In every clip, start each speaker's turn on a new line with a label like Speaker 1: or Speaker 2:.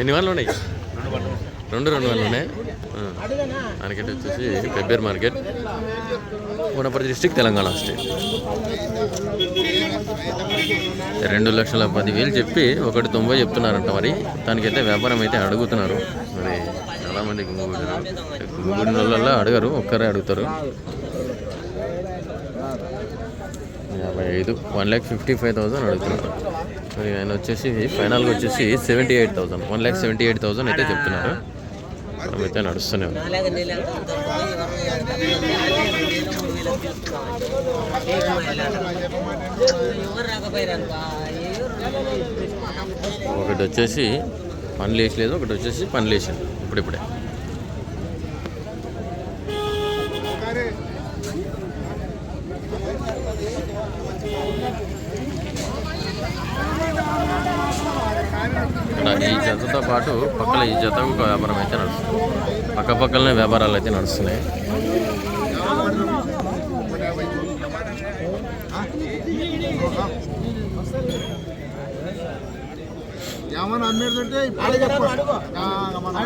Speaker 1: ఎన్ని వాళ్ళు ఉన్నాయి? రెండు రెండు వాళ్ళు ఉన్నాయి. మార్కెట్ వచ్చేసి పెబ్బేర్ మార్కెట్ గుణపతి డిస్టిక్ తెలంగాణ స్టేట్. రెండు లక్షల పదివేలు చెప్పి ఒకటి తొంభై చెప్తున్నారంట మరి. దానికైతే వ్యాపారం అయితే అడుగుతున్నారు. మరి చాలామంది గుమ్మిగూడిన గుమ్మిగూడిన వాళ్ళల్లో అడగరు ఒక్కరే అడుగుతారు. ఐదు. One lakh fifty five thousand అడుగుతున్నారు మరి ఆయన వచ్చేసి ఫైనల్గా వచ్చేసి seventy eight thousand one lakh seventy eight thousand అయితే చెప్తున్నారు. మనమైతే అయితే నడుస్తూనే ఒకటి వచ్చేసి పనులు వేసలేదు ఒకటి వచ్చేసి పనులు వేసింది ఇప్పుడిప్పుడే. ఇక్కడ ఈ జతతో పాటు పక్కన ఈ జత ఒక వ్యాపారం అయితే నడుస్తుంది. పక్క పక్కలనే వ్యాపారాలు అయితే నడుస్తున్నాయి.
Speaker 2: ఏమన్నా అమ్మేదంటే ఇప్పుడు చెప్పు. ఆ, మన-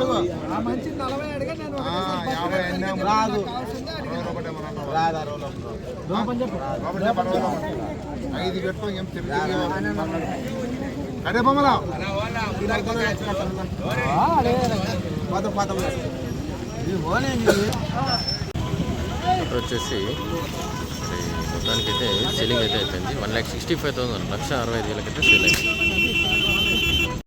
Speaker 2: ఆ, యాభై అన్నాము.
Speaker 3: రాదు.
Speaker 2: అరవై రూపాయలు ఏమన్నా అన్నావా?
Speaker 3: రాదు అరవై
Speaker 2: లోపల చెప్పు, అరవై రూపాయలు. ఐదు గట్టు ఏం తెలియదు అదే బొమ్మలా
Speaker 1: ఇప్పుడు వచ్చేసి మరి మొత్తానికి అయితే సెల్లింగ్ అయితే అయిపోయింది. One lakh sixty five thousand లక్ష అరవై ఐదు వేలకైతే సెల్ అయింది